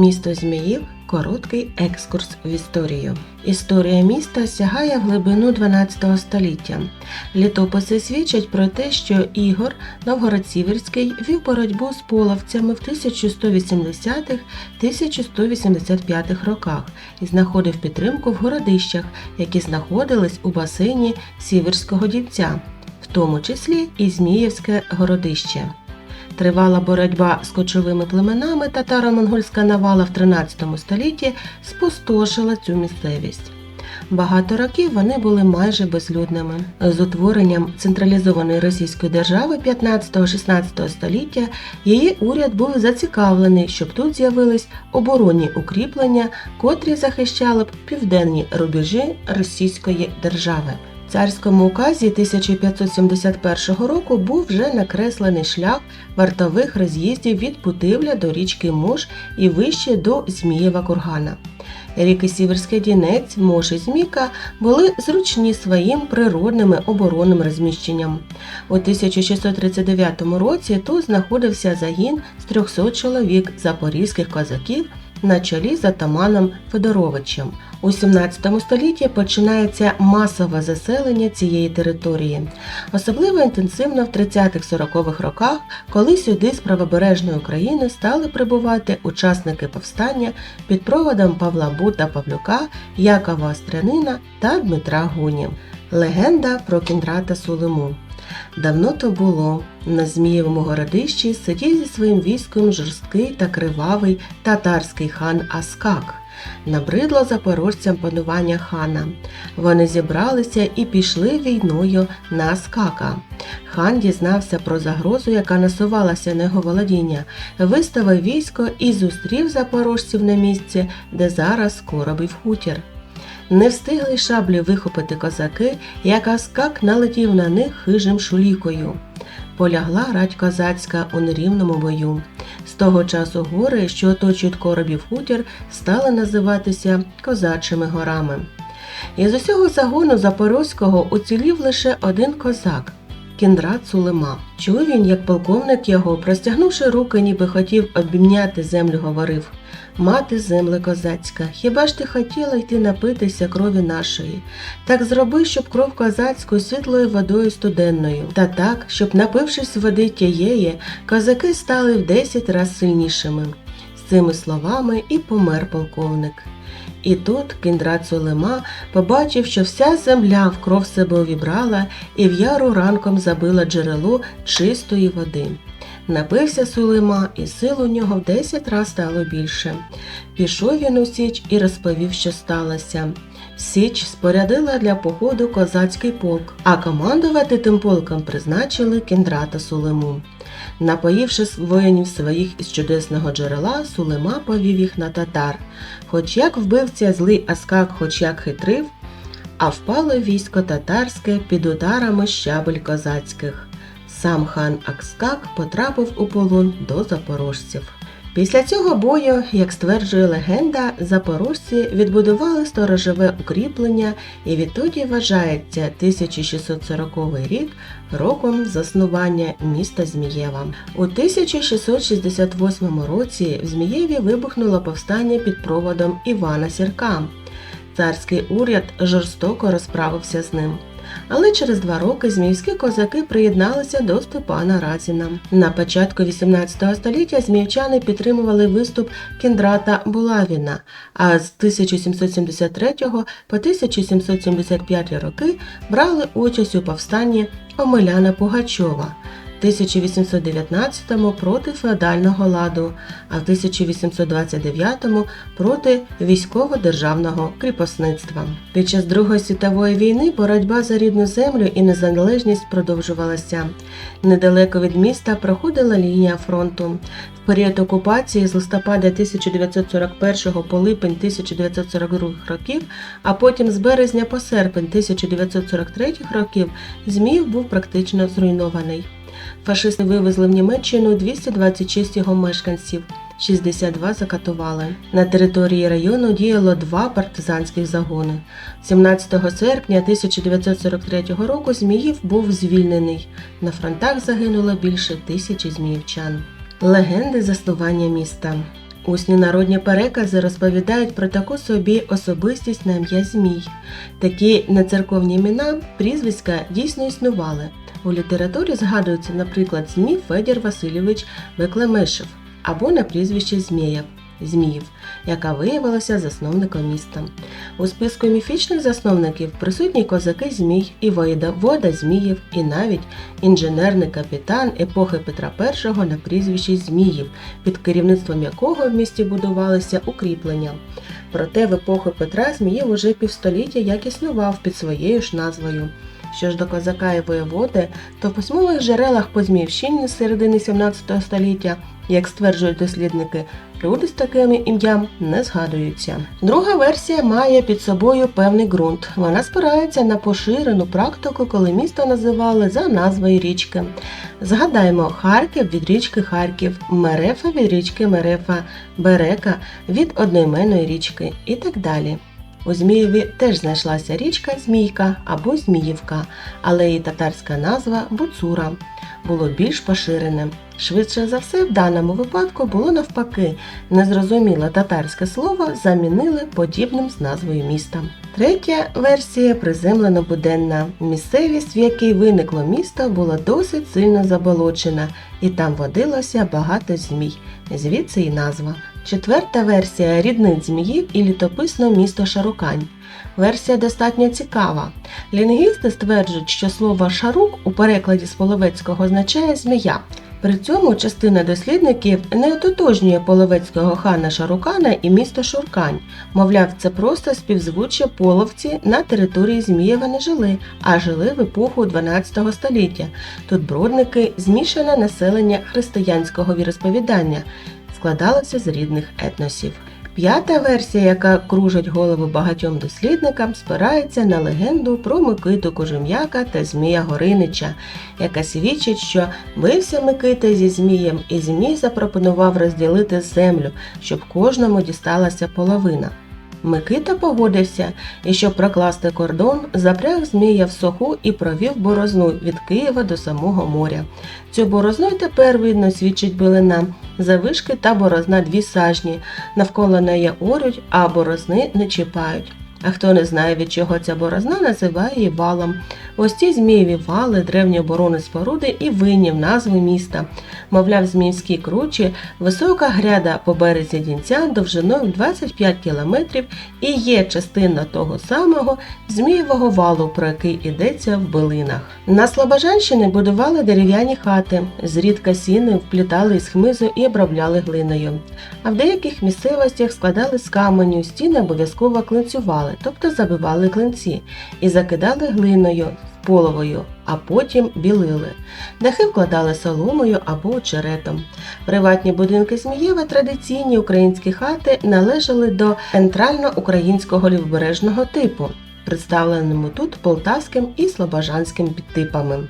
Місто Зміїв короткий екскурс в історію. Історія міста сягає в глибину 12 століття. Літописи свідчать про те, що Ігор Новгород-Сіверський вів боротьбу з половцями в 1180-1185 роках і знаходив підтримку в городищах, які знаходились у басейні Сіверського дівця, в тому числі і Зміївське городище. Тривала боротьба з кочовими племенами, татаро-монгольська навала в 13 столітті спустошила цю місцевість. Багато років вони були майже безлюдними. З утворенням централізованої російської держави 15-16 століття її уряд був зацікавлений, щоб тут з'явились оборонні укріплення, котрі захищали б південні рубежі Російської держави. Царському указі 1571 року був вже накреслений шлях вартових роз'їздів від Путивля до річки Муш і вище до Змієва кургана. Ріки Сіверський Дінець, Мош і Зміка були зручні своїм природним оборонним розміщенням. У 1639 році тут знаходився загін з 300 чоловік запорізьких козаків на чолі з атаманом Федоровичем. У 17 столітті починається масове заселення цієї території, особливо інтенсивно в 30-40-х роках, коли сюди з правобережної України стали прибувати учасники повстання під проводом Павла Бута Павлюка, Якова Острянина та Дмитра Гуні. Легенда про Кіндрата Сулиму. Давно то було. На Змієвому городищі сидів зі своїм військом жорсткий та кривавий татарський хан Аскак. Набридло запорожцям панування хана. Вони зібралися і пішли війною на Аскака. Хан дізнався про загрозу, яка насувалася на його володіння, виставив військо і зустрів запорожців на місці, де зараз коробів хутір. Не встигли шаблі вихопити козаки, як Аскак налетів на них хижим шулікою. Полягла рать козацька у нерівному бою. З того часу гори, що оточують коробів хутір, стали називатися Козачими горами. Із усього загону Запорозького уцілів лише один козак Кіндрат Сулема. Чув він, як полковник його, простягнувши руки, ніби хотів обміняти землю, говорив Мати земле козацька, хіба ж ти хотіла йти напитися крові нашої? Так зроби, щоб кров козацьку світлою водою студенною, та так, щоб, напившись води тієї, козаки стали в десять раз сильнішими. З цими словами і помер полковник. І тут Кіндрат Сулема побачив, що вся земля в кров себе увібрала і в яру ранком забила джерело чистої води. Напився Сулейма, і сил у нього в десять раз стало більше. Пішов він у Січ і розповів, що сталося. Січ спорядила для походу козацький полк, а командувати тим полком призначили Кіндрата Сулему. Напоївши воїнів своїх із чудесного джерела, Сулема повів їх на татар. Хоч як вбивця злий Аскак, хоч як хитрив, а впало військо татарське під ударами щабель козацьких. Сам хан Акскак потрапив у полон до запорожців. Після цього бою, як стверджує легенда, запорожці відбудували сторожове укріплення і відтоді вважається 1640 рік роком заснування міста Змієва. У 1668 році в Змієві вибухнуло повстання під проводом Івана Сірка. Царський уряд жорстоко розправився з ним. Але через два роки зміївські козаки приєдналися до Степана Разіна. На початку 18 століття зміївчани підтримували виступ Кіндрата Булавіна, а з 1773 по 1775 роки брали участь у повстанні Омеляна Пугачова. 1819 проти феодального ладу, а в 1829 проти військово-державного кріпосництва. Під час Другої світової війни боротьба за рідну землю і незалежність продовжувалася. Недалеко від міста проходила лінія фронту. В період окупації з листопада 1941 по липень 1942 років, а потім з березня по серпень 1943 років Зміїв був практично зруйнований. Фашисти вивезли в Німеччину 226 його мешканців, 62 закатували. На території району діяло два партизанських загони. 17 серпня 1943 року Зміїв був звільнений. На фронтах загинуло більше тисячі зміївчан. Легенди заснування міста. Усні народні перекази розповідають про таку собі особистість на ім'я Змій. Такі нецерковні імена, прізвиська дійсно існували. У літературі згадується, наприклад, Змій Федір Васильович Беклемешев або на прізвище Змієв. Зміїв, яка виявилася засновником міста. У списку міфічних засновників присутні козаки Змій і воєвода Зміїв, і навіть інженерний капітан епохи Петра І на прізвищі Зміїв, під керівництвом якого в місті будувалися укріплення. Проте в епоху Петра Зміїв уже півстоліття як існував під своєю ж назвою. Що ж до козака і воєводи, то в письмових джерелах по Зміївщині з середини 17 століття, як стверджують дослідники, люди з таким ім'ям не згадуються. Друга версія має під собою певний ґрунт. Вона спирається на поширену практику, коли місто називали за назвою річки. Згадаємо Харків від річки Харків, Мерефа від річки Мерефа, Берека від одноіменної річки і так далі. У Змієві теж знайшлася річка Змійка або Зміївка, але її татарська назва Буцура було більш поширеним. Швидше за все, в даному випадку було навпаки, незрозуміле татарське слово замінили подібним з назвою міста. Третя версія приземлено буденна. Місцевість, в якій виникло місто, була досить сильно заболочена, і там водилося багато змій, звідси і назва. Четверта версія ріднить зміїв і літописно місто Шарукань. Версія достатньо цікава. Лінгвісти стверджують, що слово шарук у перекладі з половецького означає змія. При цьому частина дослідників не ототожнює половецького хана Шарукана і місто Шуркань. Мовляв, це просто співзвуччя половці на території Змієва не жили, а жили в епоху 12 століття. Тут бродники змішане населення християнського віросповідання, складалося з рідних етносів. П'ята версія, яка кружить голову багатьом дослідникам, спирається на легенду про Микиту Кожем'яка та Змія Горинича, яка свідчить, що бився Микита зі Змієм, і Змій запропонував розділити землю, щоб кожному дісталася половина. Микита погодився і, щоб прокласти кордон, запряг Змія в соху і провів борозну від Києва до самого моря. Цю борозну й тепер видно свідчить билина. Завишки та борозна дві сажні, навколо неї орють, а борозни не чіпають. А хто не знає, від чого ця борозна, називає її валом. Ось ці змієві вали, древні оборони споруди і винні в назви міста. Мовляв, зміївські кручі, висока гряда по березі Дінця довжиною 25 кілометрів і є частина того самого Змієвого валу, про який йдеться в билинах. На Слобожанщині будували дерев'яні хати, зрідка сіни вплітали із хмизу і обробляли глиною. А в деяких місцевостях складали з каменю, стіни обов'язково клинцювали, тобто забивали клинці, і закидали глиною половою, а потім білили. Дахи вкладали соломою або очеретом. Приватні будинки Змієва, традиційні українські хати належали до центрально-українського лівобережного типу, представленому тут полтавським і слобожанським підтипами.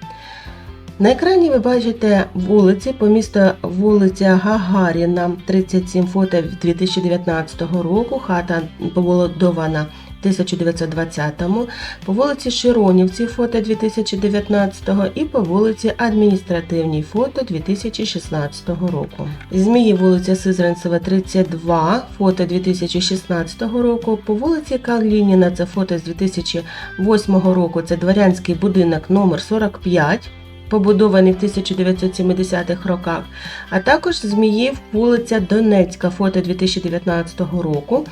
На екрані ви бачите вулиці по місту вулиця Гагаріна, 37 фото 2019 року. Хата побудована 1920-му, по вулиці Широнівці фото 2019 і по вулиці Адміністративній фото 2016 року. Змії вулиця Сизранцева, 32, фото 2016 року, по вулиці Калініна це фото з 2008 року, це дворянський будинок номер 45 побудований в 1970-х роках, а також Зміїв вулиця Донецька, фото 2019 року.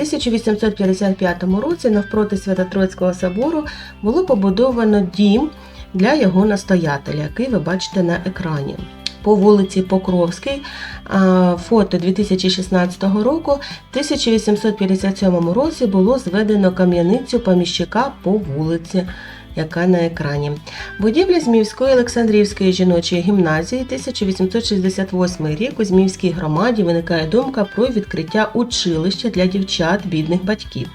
1855 році навпроти Свято-Троїцького собору було побудовано дім для його настоятеля, який ви бачите на екрані. По вулиці Покровській, фото 2016 року, в 1857 році було зведено кам'яницю поміщика по вулиці яка на екрані. Будівля Зміївської Олександрівської жіночої гімназії 1868 рік у Зміївській громаді виникає думка про відкриття училища для дівчат бідних батьків.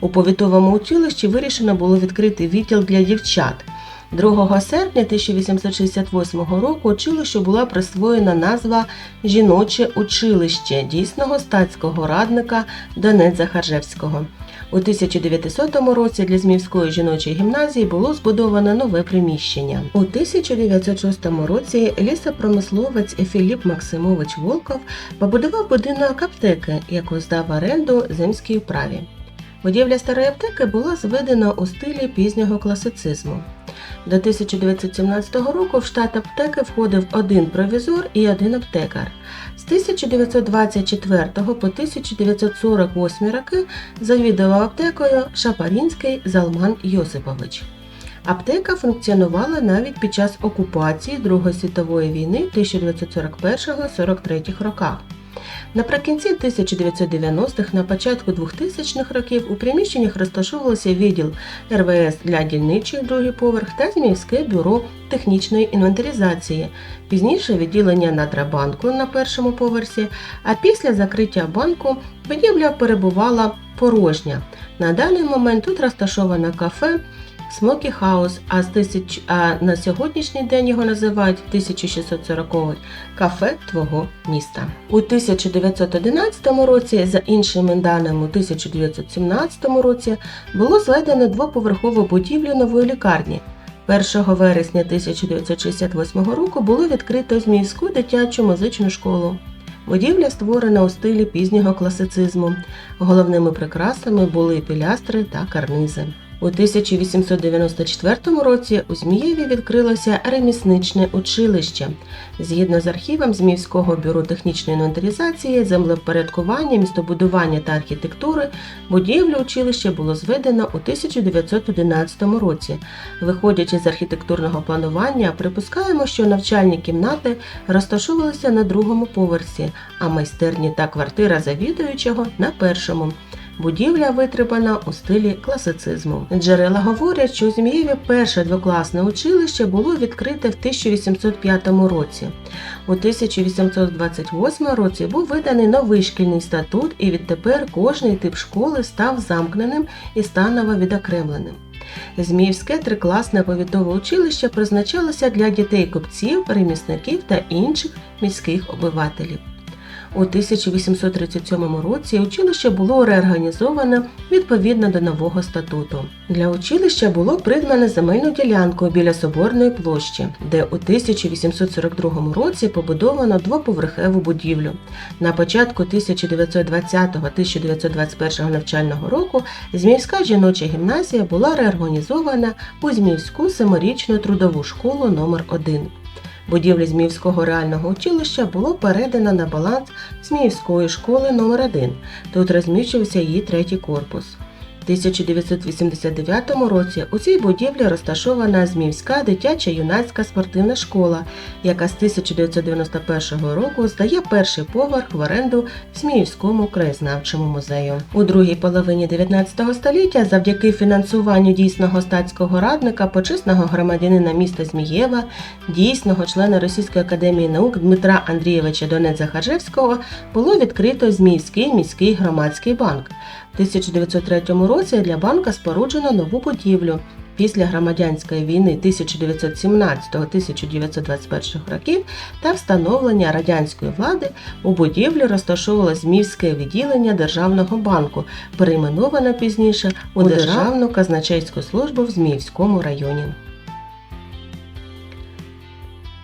У повітовому училищі вирішено було відкрити відділ для дівчат. 2 серпня 1868 року училищу була присвоєна назва Жіноче училище дійсного статського радника Донець Харжевського. У 1900 році для Зміївської жіночої гімназії було збудовано нове приміщення. У 1906 році лісопромисловець Філіп Максимович Волков побудував будинок аптеки, яку здав оренду земській управі. Будівля старої аптеки була зведена у стилі пізнього класицизму. До 1917 року в штат аптеки входив один провізор і один аптекар. З 1924 по 1948 роки завідував аптекою Шапарінський Залман Йосипович. Аптека функціонувала навіть під час окупації Другої світової війни в 1941-43 роках. Наприкінці 1990-х, на початку 2000-х років у приміщеннях розташовувався відділ РВС для дільничих другий поверх та Зміївське бюро технічної інвентаризації, пізніше відділення Надрабанку на першому поверсі, а після закриття банку будівля перебувала порожня. На даний момент тут розташоване кафе. Смокі Хаус, а, з тисяч... а на сьогоднішній день його називають 1640 кафе твого міста. У 1911 році, за іншими даними, у 1917 році було зведено двоповерхову будівлю нової лікарні. 1 вересня 1968 року було відкрито Зміївську дитячу музичну школу. Будівля створена у стилі пізнього класицизму. Головними прикрасами були пілястри та карнизи. У 1894 році у Змієві відкрилося ремісничне училище. Згідно з архівом Зміївського бюро технічної інвентаризації, землевпорядкування, містобудування та архітектури, будівлю училища було зведено у 1911 році. Виходячи з архітектурного планування, припускаємо, що навчальні кімнати розташовувалися на другому поверсі, а майстерні та квартира завідуючого на першому. Будівля витребана у стилі класицизму. Джерела говорять, що у Змієві перше двокласне училище було відкрите в 1805 році. У 1828 році був виданий новий шкільний статут, і відтепер кожний тип школи став замкненим і станово відокремленим. Зміївське трикласне повітове училище призначалося для дітей купців, ремісників та інших міських обивателів. У 1837 році училище було реорганізоване відповідно до нового статуту. Для училища було придбано земельну ділянку біля Соборної площі, де у 1842 році побудовано двоповерхову будівлю. На початку 1920-1921 навчального року Зміївська жіноча гімназія була реорганізована у Зміївську семирічну трудову школу номер 1 Будівлю Зміївського реального училища було передано на баланс Зміївської школи номер 1 Тут розміщувався її третій корпус. У 1989 році у цій будівлі розташована Зміївська дитяча юнацька спортивна школа, яка з 1991 року здає перший поверх в оренду Зміївському краєзнавчому музею. У другій половині 19 століття, завдяки фінансуванню дійсного статського радника, почесного громадянина міста Змієва, дійсного члена Російської академії наук Дмитра Андрійовича Донець-Захаржевського, було відкрито Зміївський міський громадський банк. У 1903 році для банка споруджено нову будівлю. Після громадянської війни 1917-1921 років та встановлення радянської влади у будівлі розташовувалось Зміївське відділення Державного банку, перейменоване пізніше у Державну казначейську службу в Зміївському районі.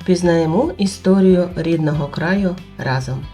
Пізнаємо історію рідного краю разом.